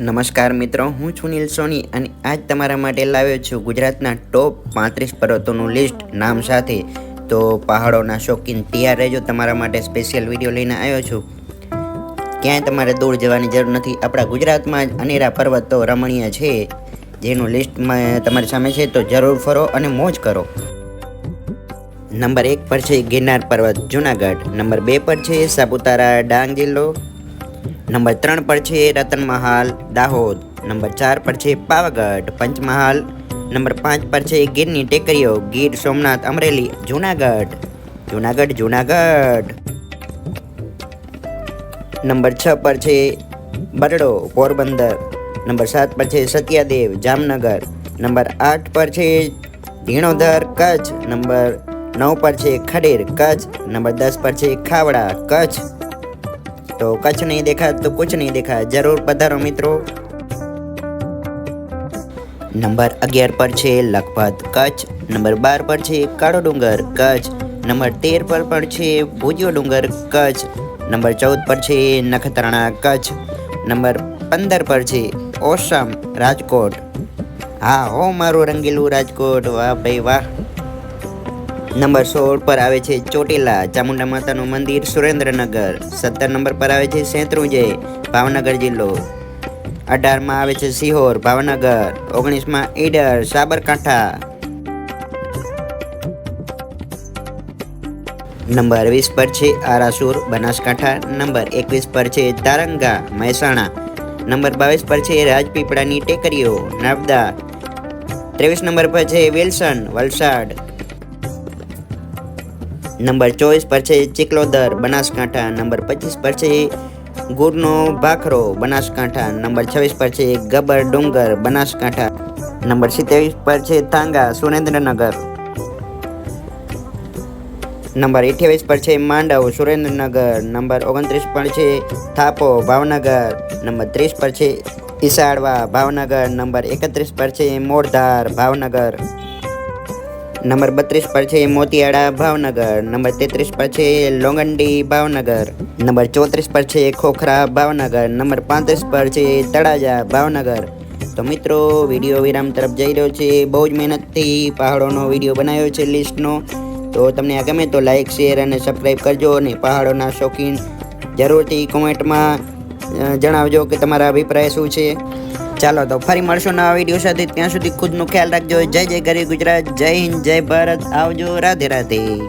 નમસ્કાર મિત્રો, હું છું નીલ સોની અને આજ તમારા માટે લાવ્યો છું ગુજરાતના ટોપ પાંત્રીસ પર્વતોનું લિસ્ટ નામ સાથે. તો પહાડોના શોખીન તૈયાર રહેજો, તમારા માટે સ્પેશિયલ વીડિયો લઈને આવ્યો છું. ક્યાંય તમારે દૂર જવાની જરૂર નથી, આપણા ગુજરાતમાં જ અનેરા પર્વતો રમણીય છે. જેનું લિસ્ટમાં તમારી સામે છે તો જરૂર ફરો અને મોજ કરો. નંબર એક પર છે ગિરનાર પર્વત, જુનાગઢ. નંબર બે પર છે સાપુતારા, ડાંગ જિલ્લો. નંબર ત્રણ પર છે રતન મહાલ, દાહોદ. નંબર ચાર પર છે પાવાગઢ, પંચમહાલ. નંબર પાંચ પર છે ગીરની ટેકરીઓ, ગીર સોમનાથ, અમરેલી, જુનાગઢ. જુનાગઢ જુનાગઢ. નંબર છ પર છે બરડો, પોરબંદર. નંબર સાત પર છે સત્યાદેવ, જામનગર. નંબર આઠ પર છે ધીણોધર, કચ્છ. નંબર નવ પર છે ખડેર, કચ્છ. નંબર દસ પર છે ખાવડા, કચ્છ. તો કચ્છ નહીં દેખા તો કુછ નહીં દેખા જરૂર પધારો મિત્રો નંબર અગિયાર પર છે લખપત કચ્છ નંબર બાર પર છે કાળો ડુંગર કચ્છ નંબર તેર પર પણ છે ભુજિયો ડુંગર કચ્છ નંબર ચૌદ પર છે નખત્રાણા કચ્છ નંબર પંદર પર છે ઓસમ રાજકોટ હા હો મારું રંગીલું રાજકોટ વાહ ભાઈ વાહ નંબર સોળ પર આવે છે ચોટીલા ચામુંડા માતાનું મંદિર સુરેન્દ્રનગર. સત્તર નંબર પર આવે છે શેત્રુંજય, ભાવનગર જિલ્લો. અઢારમાં આવે છે સિહોર ભાવનગર. ઓગણીસમાં ઈડર, સાબરકાંઠા. નંબર વીસ પર છે આરાસુર, બનાસકાંઠા. નંબર એકવીસ પર છે તારંગા, મહેસાણા. નંબર બાવીસ પર છે રાજપીપળાની ટેકરીઓ, નર્મદા. ત્રેવીસ નંબર પર છે વિલ્સન, વલસાડ. નંબર ચોવીસ પર છે ચિકલોદર બનાસકાંઠા. નંબર પચીસ પર છે ગુરનો ભાખરો બનાસકાંઠા. નંબર છવ્વીસ પર છે ગબર ડુંગર બનાસકાંઠા. નંબર સિત્તેવીસ પર છે તાંગા સુરેન્દ્રનગર. નંબર અઠ્યાવીસ પર છે માંડવ સુરેન્દ્રનગર. નંબર ઓગણત્રીસ પર છે થાપો ભાવનગર. નંબર ત્રીસ પર છે ઈસાડવા ભાવનગર. નંબર એકત્રીસ પર છે મોરધાર ભાવનગર. નંબર બત્રીસ પર છે મોતિયાળા ભાવનગર. નંબર તેત્રીસ પર છે લોંગંડી ભાવનગર. નંબર ચોત્રીસ પર છે ખોખરા ભાવનગર. નંબર પાંત્રીસ પર છે તળાજા ભાવનગર. તો મિત્રો, વીડિયો વિરામ તરફ જઈ રહ્યો છે. બહુ જ મહેનતથી પહાડોનો વીડિયો બનાવ્યો છે લિસ્ટનો. તો તમને આ ગમે તો લાઇક શેર અને સબસ્ક્રાઈબ કરજો અને પહાડોના શોખીન જરૂરથી કોમેન્ટમાં જણાવજો કે તમારા અભિપ્રાય શું છે. ચાલો તો ફરી મળશું નવા વીડિયો સાથે. ત્યાં સુધી ખુદનો ખ્યાલ રાખજો. જય જય ગરી ગુજરાત. જય હિન્દ, જય ભારત. આવજો રાધે રાધે.